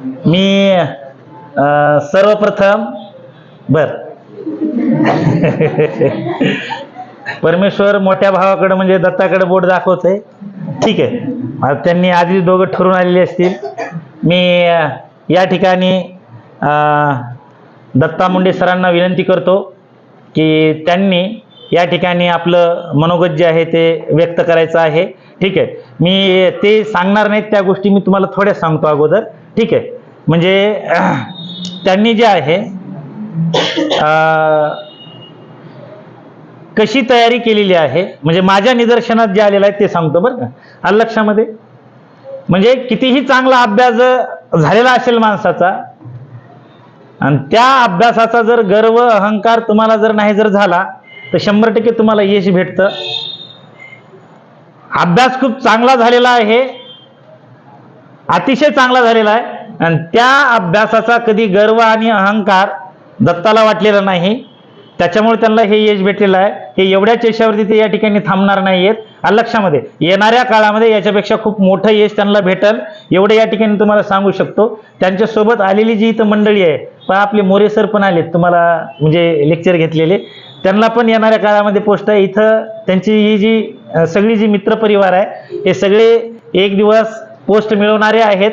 मी सर्वप्रथम बर. परमेश्वर मोठ्या भावाकडे म्हणजे दत्ताकडे बोट दाखवतोय. ठीक आहे. त्यांनी आधी दोघं ठरून आलेले असतील. मी या ठिकाणी दत्ता मुंडे सरांना विनंती करतो की त्यांनी या ठिकाणी आपलं मनोगत जे आहे ते व्यक्त करायचं आहे. ठीक आहे. मी ते सांगणार नाहीत त्या गोष्टी मी तुम्हाला थोड्या सांगतो अगोदर. ठीक आहे. म्हणजे त्यांनी जे आहे कशी तयारी केलेली आहे म्हणजे माझ्या निदर्शनात जे आलेलं आहे ते सांगतो बरं का. लक्षामध्ये? म्हणजे कितीही चांगला अभ्यास झालेला असेल माणसाचा आणि त्या अभ्यासाचा जर गर्व अहंकार तुम्हाला जर नाही जर झाला तर शंभर टक्के तुम्हाला यश भेटतं. अभ्यास खूप चांगला झालेला आहे अतिशय चांगला झालेला आहे. आणि त्या अभ्यासाचा कधी गर्व आणि अहंकार दत्ताला वाटलेला नाही. त्याच्यामुळे त्यांना हे यश भेटलेलं आहे. हे एवढ्याच यशावरती ते या ठिकाणी थांबणार नाही आहेत लक्षामध्ये येणाऱ्या काळामध्ये याच्यापेक्षा खूप मोठं यश त्यांना भेटल. एवढं या ठिकाणी तुम्हाला सांगू शकतो. त्यांच्यासोबत आलेली जी इथं मंडळी आहे पण आपले मोरे सर पण आलेत. तुम्हाला म्हणजे लेक्चर घेतलेले. त्यांना पण येणाऱ्या काळामध्ये पोस्ट आहे. इथं त्यांची ही जी सगळी जी मित्रपरिवार आहे हे सगळे एक दिवस पोस्ट मिळवणारे आहेत.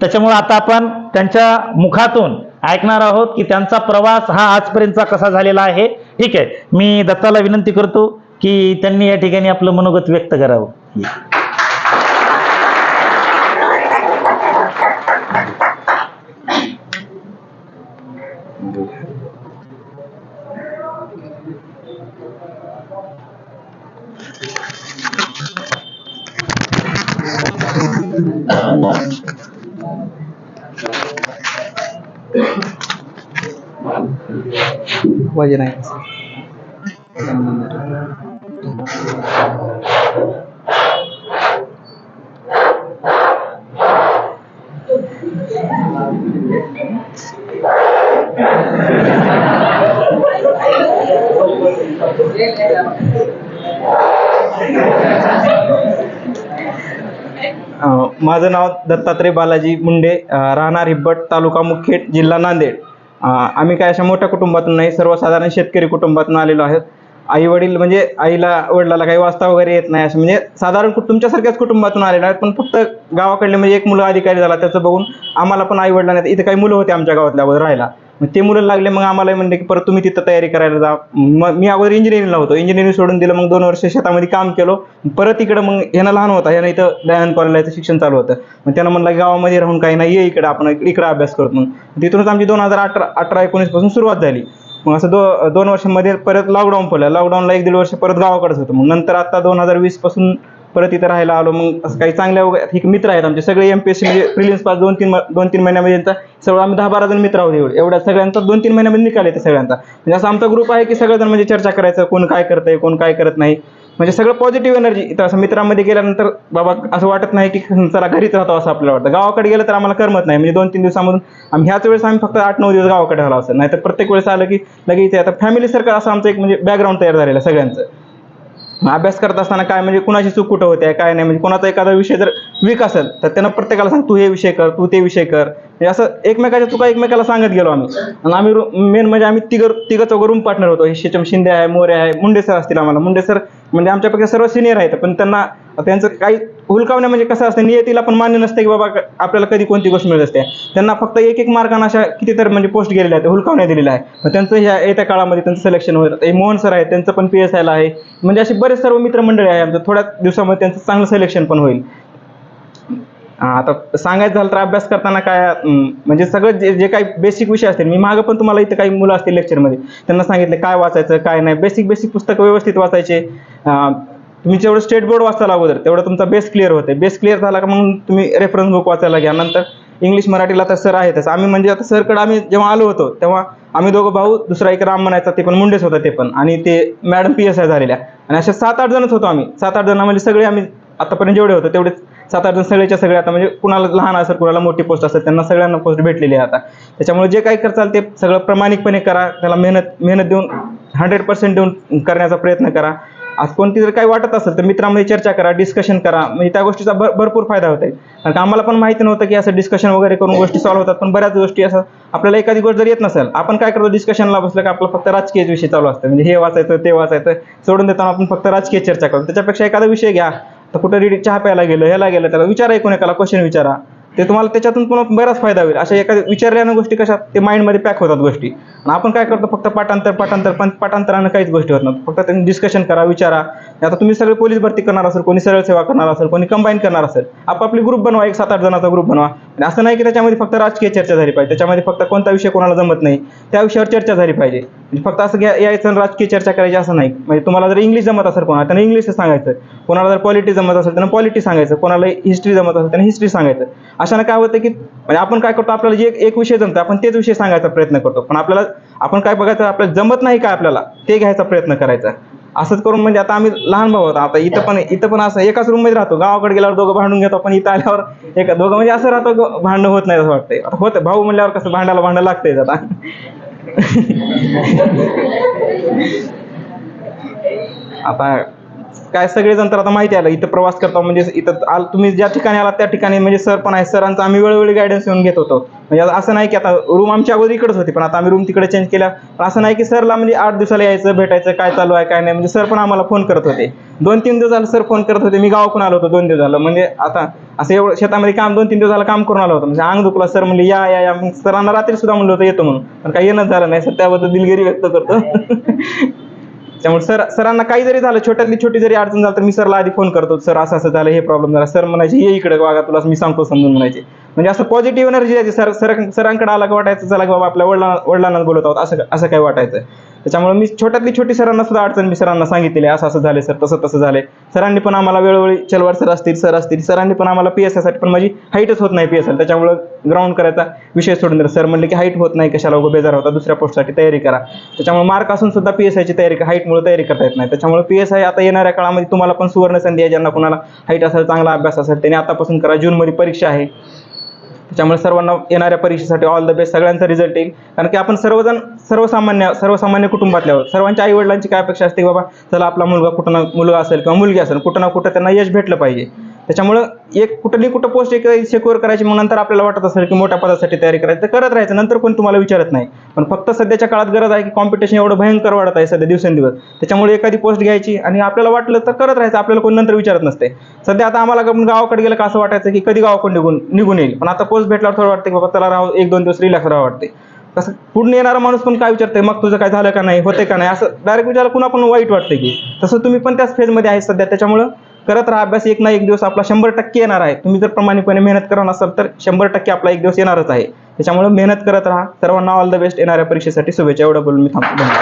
त्याच्यामुळे आता आपण त्यांच्या मुखातून ऐकणार आहोत की त्यांचा प्रवास हा आजपर्यंतचा कसा झालेला आहे. ठीक आहे. मी दत्ताला विनंती करतो की त्यांनी या ठिकाणी आपलं मनोगत व्यक्त करावं. qua giờ này Thank you. माझं नाव दत्तात्रय बालाजी मुंडे राहणार हिब्बट तालुका मुखेड जिल्हा नांदेड. आम्ही काय अशा मोठ्या कुटुंबातून नाही सर्वसाधारण शेतकरी कुटुंबातून आलेलो आहेत. आई वडील म्हणजे आईला वडिलाला काही वाचता वगैरे येत नाही असं म्हणजे साधारण तुमच्यासारख्याच कुटुंबातून आलेलो आहेत. पण फक्त गावाकडले म्हणजे एक मुलं अधिकारी झाला त्याचं बघून आम्हाला पण आई वडिलांना इथे काही मुलं होते आमच्या गावातल्या अगोदर राहायला. मग ते मुलं लागले मग आम्हाला म्हणले की परत तुम्ही तिथं तयारी करायला जा. मग मी अगोदर इंजिनिअरिंगला होतो. इंजिनिअरिंग सोडून दिलं मग दोन वर्ष शेतामध्ये काम केलो. परत इकडं मग ह्यानं लहान होता ह्यानं इथं दयानंद कॉलेजला शिक्षण चालू होतं. मग त्यानं म्हणलं गावामध्ये राहून काही नाही ये इकडं आपण इकडं अभ्यास करतो मग तिथूनच आमची दोन हजार अठरा अठरा एकोणीसपासून सुरुवात झाली. मग असं दो दोन वर्षामध्ये परत लॉकडाऊन पडलं. लॉकडाऊनला एक दीड वर्ष परत गावाकडेच होतं. मग नंतर आता दोन हजार वीसपासून परत इथं राहायला आलो मग असं काही चांगल्या वगैरे हे मित्र आहेत आमचे. सगळे एम पी एस सी म्हणजे प्रिलियन्स पास दोन तीन म- दोन तीन महिन्यामध्ये यांचा सगळं आम्ही दहा बारा जण मित्र आहोत एवढे. एवढ्या सगळ्यांचा दोन तीन महिन्यामध्ये निकाल येते सगळ्यांचा. म्हणजे असा आमचा ग्रुप आहे की सगळेजण म्हणजे चर्चा करायचं कोण काय करतंय कोण काय करत नाही. म्हणजे सगळं पॉझिटिव्ह एनर्जी इथं असं मित्रांमध्ये गेल्यानंतर बाबा असं वाटत नाही की चला घरीच राहतो असं आपल्याला वाटतं. गावाकडे गेलं तर आम्हाला करमत नाही. म्हणजे दोन तीन दिवसामधून आम्ही ह्याच वेळेस आम्ही फक्त आठ नऊ दिवस गावाकडे राहिलो असं. नाही तर प्रत्येक वेळेस आलं की लगेच आता फॅमिली सारखं असं आमचं एक म्हणजे बॅकग्राऊंड तयार झालेलं आहे सगळ्यांचं. मग अभ्यास करत असताना काय म्हणजे कुणाची चूक कुठं होते काय नाही म्हणजे कोणाचा एखादा विषय जर वीक असेल तर त्यांना प्रत्येकाला सांग तू हे विषय कर तू ते विषय कर. म्हणजे असं एकमेकाच्या चुका एकमेकाला सांगत गेलो आम्ही. आणि आम्ही मेन म्हणजे आम्ही तिघ तिघं चौघं रूम पार्टनर होतो. हे शेचम शिंदे आहे मोरे आहे मुंडे सर असतील आम्हाला. मुंडे सर म्हणजे आमच्यापेक्षा सर्व सिनियर आहेत पण त्यांना त्यांचं काही हुलकावण्या म्हणजे कसं असतं नियतीला पण मान्य नसते की बाबा आपल्याला कधी कोणती गोष्ट मिळत असते. त्यांना फक्त एक एक मार्कांना अशा कितीतरी म्हणजे पोस्ट गेलेल्या आहेत हुलकावण्या दिलेल्या आहे मग त्यांचं ह्या येत्या काळामध्ये त्यांचं सिलेक्शन होत मोहन सर आहे त्यांचं पण पी एस आयला आहे. म्हणजे असे बरेच सर्व मित्रमंडळी आहे आमचं थोड्या दिवसामध्ये त्यांचं चांगलं सिलेक्शन पण होईल. आता सांगायचं झालं तर अभ्यास करताना काय म्हणजे सगळं जे जे काही बेसिक विषय असतील मी मागं पण तुम्हाला इथं काही मुलं असतील लेक्चरमध्ये त्यांना सांगितलं काय वाचायचं काय नाही. बेसिक बेसिक पुस्तकं व्यवस्थित वाचायचे. तुम्ही जेवढं स्टेट बोर्ड वाचायला अगोदर तेवढं तुमचा बेस क्लिअर होते बेस क्लिअर झाला का मग तुम्ही रेफरन्स बुक वाचायला घ्या. नंतर इंग्लिश मराठीला तर सर आहेतच आम्ही म्हणजे आता सरकडे आम्ही जेव्हा आलो होतो तेव्हा आम्ही दोघं भाऊ दुसरा एक राम म्हणायचा ते पण मुंडेच होता ते पण. आणि ते मॅडम पी एस आय झालेल्या. आणि अशा सात आठ जणच होतो आम्ही. सात आठ जणांमध्ये म्हणजे सगळे आम्ही आतापर्यंत जेवढे होतो तेवढे सात आठ जण सगळेच्या सगळे आता म्हणजे कुणाला लहान असेल कुणाला मोठी पोस्ट असेल त्यांना सगळ्यांना पोस्ट भेटलेली आहे आता. त्याच्यामुळे जे काही करचाल ते सगळं प्रामाणिकपणे करा. त्याला मेहनत मेहनत देऊन हंड्रेड पर्सेंट देऊन करण्याचा प्रयत्न करा. आज कोणती जर काही वाटत असेल तर मित्रांमध्ये चर्चा करा डिस्कशन करा. म्हणजे त्या गोष्टीचा भर भरपूर फायदा होत आहे कारण का आम्हाला पण माहिती नव्हतं की असं डिस्कशन वगैरे करून गोष्टी सॉल्व्ह होतात. पण बऱ्याच गोष्टी असं आपल्याला एखादी गोष्ट जर येत नसेल आपण काय करतो डिस्कशनला बसलं की आपलं फक्त राजकीय विषय चालू असतं म्हणजे हे वाचायचं ते वाचायचं सोडून देताना आपण फक्त राजकीय चर्चा करतो. त्याच्यापेक्षा एखादा विषय घ्या. तर कुठं रिडी चहा प्यायला गेलं ह्याला गेलं त्याला विचारा एकूण एकाला क्वेश्चन विचारा. ते तुम्हाला त्याच्यातून पुन्हा बराच फायदा होईल. अशा एखाद्या विचारल्यानं गोष्टी कशा ते माइंडमध्ये पॅक होतात गोष्टी. आणि आपण काय करतो फक्त पाठांतर पाठांतर पण पाठांतरानं काहीच गोष्टी होत नाही फक्त त्यांनी डिस्कशन करा विचारा. आता तुम्ही सगळे पोलीस भरती करणार असेल कोणी सरळ सेवा करणार असेल कोणी कंबाईन करणार असेल आपापली ग्रुप बनवा एक सात आठ जणांचा ग्रुप बनवा. आणि असं नाही की त्याच्यामध्ये फक्त राजकीय चर्चा झाली पाहिजे. त्याच्यामध्ये फक्त कोणता विषय कोणाला जमत नाही त्या विषयावर चर्चा झाली पाहिजे. म्हणजे फक्त असं घ्या यायचं राजकीय चर्चा करायची असं नाही. म्हणजे तुम्हाला जर इंग्लिश जमत असेल कोणाला त्यांना इंग्लिश सांगायचं. कोणाला जर पॉलिटी जमत असेल त्यांना पॉलिटी सांगायचं. कोणाला हिस्ट्री जमत असेल त्यांना हिस्ट्री सांगायचं. अशानं काय होतं की म्हणजे आपण काय करतो आपल्याला जे एक विषय जमतं आपण तेच विषय सांगायचा प्रयत्न करतो. पण आपल्याला आपण काय बघायचं आपल्याला जमत नाही काय आपल्याला ते घ्यायचा प्रयत्न करायचा. असंच करून म्हणजे आता आम्ही लहान भाऊ होतो आता इथं पण इथं पण असं एकाच रूममध्ये राहतो. गावाकडे गेल्यावर दोघं भांडून घेतो पण इथं आल्यावर एक दोघं म्हणजे असं राहतो भांडणं होत नाही असं वाटतंय. होतं भाऊ म्हणल्यावर कसं भांडायला भांडं लागतंय आता. आता काय सगळेजण तर आता माहिती आलं इथं प्रवास करता म्हणजे इथं आल तुम्ही ज्या ठिकाणी आला त्या ठिकाणी म्हणजे सर पण आहे सरांचं आम्ही वेळोवेळी गायडन्स येऊन घेत होतो. म्हणजे असं नाही की आता रूम आमच्या अगोदर इकडेच होती पण आता आम्ही रूम तिकडे चेंज केल्या पण असं नाही की सरला म्हणजे आठ दिवसाला यायचं भेटायचं काय चालू आहे काय नाही म्हणजे सर पण आम्हाला फोन करत होते. दोन तीन दिवस झालं सर फोन करत होते मी गावाकडून आलो होतो दोन दिवस झालं. म्हणजे आता असं एवढं शेतामध्ये काम दोन तीन दिवस झालं काम करून आलो होतो. म्हणजे अंग दुखला सर म्हणजे या या या. मग सरांना रात्री सुद्धा म्हणलं होतं येतो म्हणून. पण काही येणं झालं नाही सर त्याबद्दल दिलगिरी व्यक्त करतो. त्यामुळे सर सरांना काही जरी झालं छोट्यातली छोटी जरी अडचण झाली तर मी सरला आधी फोन करतो. सर असं असं झालं हे प्रॉब्लेम झाला. सर म्हणायचे हे इकडे वागा तुला मी सांगतो समजून म्हणायचे. म्हणजे असं पॉझिटिव्ह एनर्जी यायची. सर सर सरांकडे आला का वाटायचं चला की बाबा आपल्या वडिलांना वडिलांना बोलत आहोत. असं असं काय वाटायचं. त्याच्यामुळे मी छोट्यातली छोटी सरांना सुद्धा अडचण मी सरांना सांगितलेली आहे. असं असं झाले सर तसं तसं झाले सरांनी पण आम्हाला वेळोवेळी चलवार सर असतील सर असतील सरांनी पण आम्हाला पी एससाठी पण माझी हाईटच होत नाही पी एस एल त्याच्यामुळं ग्राउंड करायचा विषय सोडून दिला. सर म्हणले की हाईट होत नाही कशाला उभं बेजार होता दुसऱ्या पोस्टसाठी तयारी करा. त्याच्यामुळे मार्क असून सुद्धा पी एस आयची तयारी हाईटमुळे तयारी करता येत नाही. त्याच्यामुळे पी एस आय आता येणाऱ्या काळामध्ये तुम्हाला पण सुवर्ण संधी आहे ज्यांना कोणाला हाईट असेल चांगला अभ्यास असेल त्यांनी आतापासून करा. जूनमध्ये परीक्षा आहे. त्याच्यामुळे सर्वांना येणाऱ्या परीक्षेसाठी ऑल द बेस्ट सगळ्यांचा रिझल्ट येईल. कारण की आपण सर्वजण सर्वसामान्य सर्वसामान्य कुटुंबातल्या आहोत सर्वांच्या आई वडिलांची काय अपेक्षा असते की बाबा चला आपला मुलगा कुठं ना मुलगा असेल किंवा मुलगी असेल कुठं ना कुठं त्यांना यश भेटलं पाहिजे. त्याच्यामुळं एक कुठली कुठं पोस्ट एक सेक्युअर करायची मग नंतर आपल्याला वाटत असेल की मोठ्या पदासाठी तयारी करायची. तर करत राहायचं नंतर कोण तुम्हाला विचारत नाही. पण फक्त सध्याच्या काळात गरज आहे की कॉम्पिटिशन एवढं भयंकर वाढत आहे सध्या दिवसेंदिवस. त्याच्यामुळे एखादी पोस्ट घ्यायची आणि आपल्याला वाटलं तर करत राहायचं आपल्याला कोण नंतर विचारत नसते. सध्या आता आम्हाला आपण गावाकडे गेलं का असं वाटायचं की कधी गावाकडे निघून निघून येईल. पण आता पोस्ट भेटल्यावर थोडं वाटतं की बाबा त्याला राहू एक दोन दिवस रिलॅक्स राहावं वाटते कसं पुढे येणारा माणूस पण काय विचारते मग तुझं काय झालं का नाही होते का नाही असं डायरेक्ट विचारलं कुणा पण वाईट वाटतं की. तसं तुम्ही पण त्याच फेजमध्ये आहे सध्या. त्याच्यामुळं करत राहा अभ्यास एक ना एक दिवस आपला शंभर टक्के येणार आहे. तुम्ही जर प्रामाणिकपणे मेहनत करणार असाल तर शंभर टक्के आपला एक दिवस येणारच आहे. त्याच्यामुळे मेहनत करत राहा. सर्वांना ऑल द बेस्ट येणाऱ्या परीक्षेसाठी शुभेच्छा. एवढं बोलून मी थांबतो. धन्यवाद.